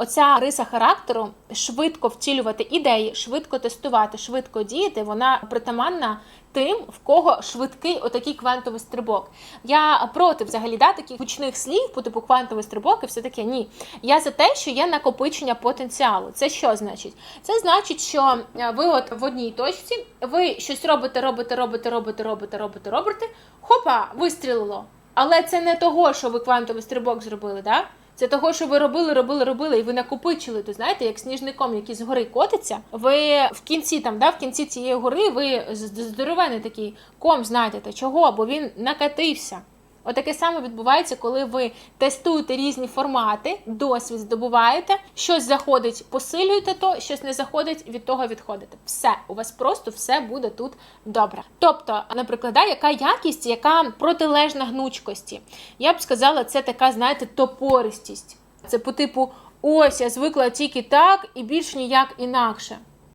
оця риса характеру швидко втілювати ідеї, швидко тестувати, швидко діяти, вона притаманна тим, в кого швидкий отакий квантовий стрибок. Я проти взагалі да, таких гучних слів, по типу квантовий стрибок і все таке. Ні. Я за те, що є накопичення потенціалу. Це що значить? Це значить, що е, ви от в одній точці, ви щось робите, робите, робите, робите, робите, робите, робите. Хопа, вистрілило. Але це не того, що ви квантовий стрибок зробили, да? Це того, що ви робили, робили, робили, і ви накопичили. То знаєте, як сніжником, який з гори котиться. Ви в кінці там, да, в кінці цієї гори, ви здоровений такий ком знаєте, Чого? Бо він накатився. Отаке саме відбувається, коли ви тестуєте різні формати, досвід здобуваєте, щось заходить, посилюєте то, щось не заходить, від того відходите. Все, у вас просто все буде тут добре. Тобто, наприклад, да, яка якість, яка протилежна гнучкості. Я б сказала, це така, знаєте, топористість. Це по типу, ось я звикла тільки так і більш ніяк інакше.